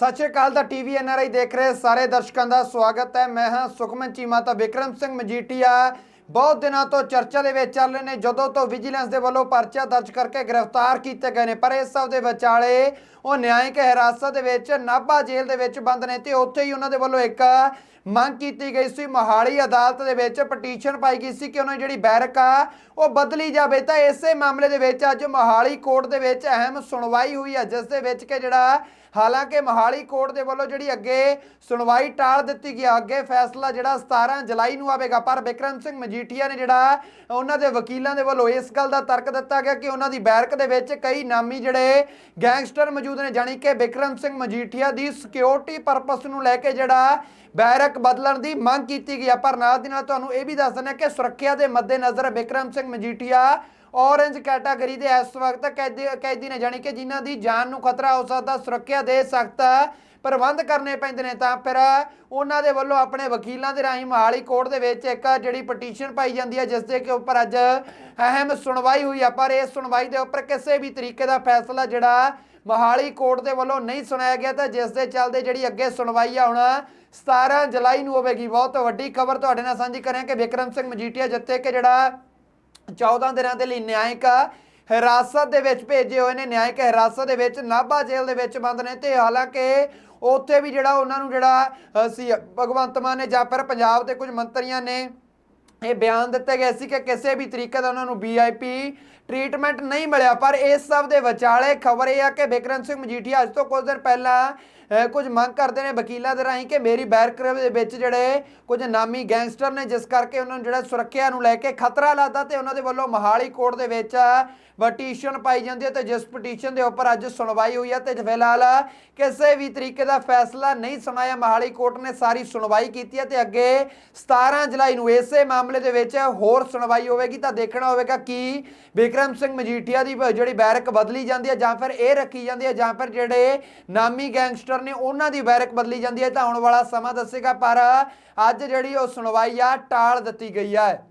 ਸਤਿ ਸ਼੍ਰੀ ਅਕਾਲ, ਦਾ TV NRI ਦੇਖ ਰਹੇ ਸਾਰੇ ਦਰਸ਼ਕਾਂ ਦਾ ਸਵਾਗਤ ਹੈ। ਮੈਂ ਹਾਂ ਸੁਖਮਨ ਚੀਮਾ, ਤਾਂ ਵਿਕਰਮ ਸਿੰਘ ਮਜੀਠੀਆ ਬਹੁਤ ਦਿਨਾਂ ਤੋਂ ਚਰਚਾ ਦੇ ਵਿੱਚ ਚੱਲ ਰਹੇ ਨੇ, ਜਦੋਂ ਤੋਂ ਵਿਜੀਲੈਂਸ ਦੇ ਵੱਲੋਂ ਪਰਚਾ ਦਰਜ ਕਰਕੇ ਗ੍ਰਿਫਤਾਰ ਕੀਤੇ ਗਏ ਨੇ। ਪਰ ਇਸ ਸਭ ਦੇ ਵਿਚਾਲੇ ਉਹ ਨਿਆਂਇਕ ਹਿਰਾਸਤ ਦੇ ਵਿੱਚ, ਨਾਭਾ ਜੇਲ੍ਹ ਦੇ ਵਿੱਚ ਬੰਦ ਨੇ ਤੇ ਉੱਥੇ ਹੀ ਉਹਨਾਂ ਦੇ ਵੱਲੋਂ ਇੱਕ ਮੰਗ ਕੀਤੀ ਗਈ ਸੀ। ਮੋਹਾਲੀ ਅਦਾਲਤ ਦੇ ਵਿੱਚ ਪਟੀਸ਼ਨ ਪਾਈ ਗਈ ਸੀ ਕਿ ਉਹਨਾਂ ਦੀ ਜਿਹੜੀ ਬੈਰਕ ਆ, ਉਹ ਬਦਲੀ ਜਾਵੇ। ਤਾਂ ਇਸੇ ਮਾਮਲੇ ਦੇ ਵਿੱਚ ਅੱਜ ਮੋਹਾਲੀ ਕੋਰਟ ਦੇ ਵਿੱਚ ਅਹਿਮ ਸੁਣਵਾਈ ਹੋਈ ਹੈ, ਜਿਸ ਦੇ ਵਿੱਚ ਕਿ ਜਿਹੜਾ ਹਾਲਾਂਕਿ ਮੋਹਾਲੀ ਕੋਰਟ ਦੇ ਵੱਲੋਂ ਜਿਹੜੀ ਅੱਗੇ ਸੁਣਵਾਈ ਟਾਲ ਦਿੱਤੀ ਗਈ ਅੱਗੇ ਫੈਸਲਾ ਜਿਹੜਾ 17 ਜੁਲਾਈ ਨੂੰ ਆਵੇਗਾ। ਪਰ ਵਿਕਰਮ ਸਿੰਘ ਮਜੀਠੀਆ ਨੇ ਜਿਹੜਾ ਉਹਨਾਂ ਦੇ ਵਕੀਲਾਂ ਦੇ ਵੱਲੋਂ ਇਸ ਗੱਲ ਦਾ ਤਰਕ ਦਿੱਤਾ ਗਿਆ ਕਿ ਉਹਨਾਂ ਦੀ ਬੈਰਕ ਦੇ ਵਿੱਚ ਕਈ ਨਾਮੀ ਜਿਹੜੇ ਗੈਂਗਸਟਰ ਮੌਜੂਦ ਨੇ, ਜਾਣੀ ਕਿ ਵਿਕਰਮ ਸਿੰਘ ਮਜੀਠੀਆ ਦੀ ਸਿਕਿਉਰਿਟੀ ਪਰਪਸ ਨੂੰ ਲੈ ਕੇ ਜਿਹੜਾ ਬੈਰਕ ਬਦਲਣ ਦੀ ਮੰਗ ਕੀਤੀ ਗਈ ਹੈ ਪਰ ਨਾਲ ਦੀ ਨਾਲ ਤੁਹਾਨੂੰ ਇਹ ਵੀ ਦੱਸ ਦਿੰਦੇ ਹਾਂ ਕਿ ਸੁਰੱਖਿਆ ਦੇ ਮੱਦੇਨਜ਼ਰ ਬਿਕਰਮ ਸਿੰਘ ਮਜੀਠੀਆ ਔਰੰਜ ਕੈਟਾਗਰੀ ਦੇ ਇਸ ਵਕਤ ਕੈਦੀ ਕੈਦੀ ਨੇ, ਜਾਣੀ ਕਿ ਜਿਨ੍ਹਾਂ ਦੀ ਜਾਨ ਨੂੰ ਖਤਰਾ ਹੋ ਸਕਦਾ, ਸੁਰੱਖਿਆ ਦੇ ਸਖਤ ਪ੍ਰਬੰਧ ਕਰਨੇ ਪੈਂਦੇ ਨੇ ਤਾਂ ਫਿਰ ਉਹਨਾਂ ਦੇ ਵੱਲੋਂ ਆਪਣੇ ਵਕੀਲਾਂ ਦੇ ਰਾਹੀਂ ਮੋਹਾਲੀ ਕੋਰਟ ਦੇ ਵਿੱਚ ਇੱਕ ਜਿਹੜੀ ਪਟੀਸ਼ਨ ਪਾਈ ਜਾਂਦੀ ਹੈ, ਜਿਸ ਦੇ ਕੇ ਉੱਪਰ ਅੱਜ ਅਹਿਮ ਸੁਣਵਾਈ ਹੋਈ ਆ। ਪਰ ਇਸ ਸੁਣਵਾਈ ਦੇ ਉੱਪਰ ਕਿਸੇ ਵੀ ਤਰੀਕੇ ਦਾ ਫੈਸਲਾ ਜਿਹੜਾ ਮੋਹਾਲੀ ਕੋਰਟ ਦੇ ਵੱਲੋਂ ਨਹੀਂ ਸੁਣਾਇਆ ਗਿਆ ਤਾਂ ਜਿਸ ਦੇ ਚੱਲਦੇ ਜਿਹੜੀ ਅੱਗੇ ਸੁਣਵਾਈ ਆ, ਹੁਣ 17 ਜੁਲਾਈ ਨੂੰ ਹੋਵੇਗੀ। ਬਹੁਤ ਵੱਡੀ ਖਬਰ ਤੁਹਾਡੇ ਨਾਲ ਸਾਂਝੀ ਕਰਾਂ ਕਿ ਵਿਕਰਮ ਸਿੰਘ ਮਜੀਠੀਆ ਜਿੱਥੇ ਕਿ ਜਿਹੜਾ 14 ਦਿਨਾਂ ਦੇ ਲਈ ਨਿਆਂਇਕ ਹਿਰਾਸਤ ਦੇ ਵਿੱਚ ਭੇਜੇ ਹੋਏ ਨੇ ਨਿਆਇਕ ਹਿਰਾਸਤ ਦੇ ਵਿੱਚ, ਨਾਭਾ ਜੇਲ੍ਹ ਦੇ ਵਿੱਚ ਬੰਦ ਨੇ ਤੇ ਹਾਲਾਂਕਿ ਉੱਥੇ ਵੀ ਜਿਹੜਾ ਉਹਨਾਂ ਨੂੰ ਜਿਹੜਾ ਸੀ, ਭਗਵੰਤ ਮਾਨ ਨੇ ਜਾਂ ਫਿਰ ਪੰਜਾਬ ਦੇ ਕੁਝ ਮੰਤਰੀਆਂ ਨੇ ਇਹ ਬਿਆਨ ਦਿੱਤੇ ਗਏ ਸੀ ਕਿ ਕਿਸੇ ਵੀ ਤਰੀਕੇ ਦਾ ਉਹਨਾਂ ਨੂੰ ਵੀਆਈਪੀ ਟ੍ਰੀਟਮੈਂਟ ਨਹੀਂ ਮਿਲਿਆ। ਪਰ ਇਸ ਸਭ ਦੇ ਵਿਚਾਲੇ ਖਬਰ ਇਹ ਆ ਕਿ ਬਿਕਰਮ ਸਿੰਘ ਮਜੀਠੀਆ ਅੱਜ ਤੋਂ ਕੁਝ ਦਿਨ ਪਹਿਲਾਂ ਕੁਝ ਮੰਗ ਕਰਦੇ ਨੇ ਵਕੀਲਾਂ ਦੇ ਰਾਹੀਂ ਕਿ ਮੇਰੀ ਬੈਰਕ ਦੇ ਵਿੱਚ ਜਿਹੜੇ ਕੁਝ ਨਾਮੀ ਗੈਂਗਸਟਰ ਨੇ, ਜਿਸ ਕਰਕੇ ਉਹਨਾਂ ਨੂੰ ਜਿਹੜਾ ਸੁਰੱਖਿਆ ਨੂੰ ਲੈ ਕੇ ਖਤਰਾ ਲੱਗਦਾ ਤੇ ਉਹਨਾਂ ਦੇ ਵੱਲੋਂ ਮੋਹਾਲੀ ਕੋਰਟ ਦੇ ਵਿੱਚ ਪਟੀਸ਼ਨ ਪਾਈ ਜਾਂਦੀ ਹੈ ਤੇ ਜਿਸ ਪਟੀਸ਼ਨ ਦੇ ਉੱਪਰ ਅੱਜ ਸੁਣਵਾਈ ਹੋਈ ਹੈ ਤੇ ਫਿਲਹਾਲ ਕਿਸੇ ਵੀ ਤਰੀਕੇ ਦਾ ਫੈਸਲਾ ਨਹੀਂ ਸੁਣਾਇਆ। ਮੋਹਾਲੀ ਕੋਰਟ ਨੇ ਸਾਰੀ ਸੁਣਵਾਈ ਕੀਤੀ ਹੈ ਤੇ ਅੱਗੇ 17 ਜੁਲਾਈ ਨੂੰ ਇਸੇ ਮਾਮਲੇ ਦੇ ਵਿੱਚ ਹੋਰ ਸੁਣਵਾਈ ਹੋਵੇਗੀ। ਤਾਂ ਦੇਖਣਾ ਹੋਵੇਗਾ ਕਿ ਵਿਕਰਮ ਸਿੰਘ ਮਜੀਠੀਆ ਦੀ ਜਿਹੜੀ ਬੈਰਕ ਬਦਲੀ ਜਾਂਦੀ ਹੈ ਜਾਂ ਫਿਰ ਇਹ ਰੱਖੀ ਜਾਂਦੀ ਹੈ ਜਾਂ ਫਿਰ ਜਿਹੜੇ ਨਾਮੀ ਗੈਂਗਸਟਰ ਨੇ ਉਹਨਾਂ ਦੀ ਬੈਰਕ ਬਦਲੀ ਜਾਂਦੀ ਹੈ ਤਾਂ ਆਉਣ ਵਾਲਾ ਸਮਾਂ ਦੱਸੇਗਾ, ਪਰ ਅੱਜ ਜਿਹੜੀ ਉਹ ਸੁਣਵਾਈ ਆ, ਟਾਲ ਦਿੱਤੀ ਗਈ ਹੈ।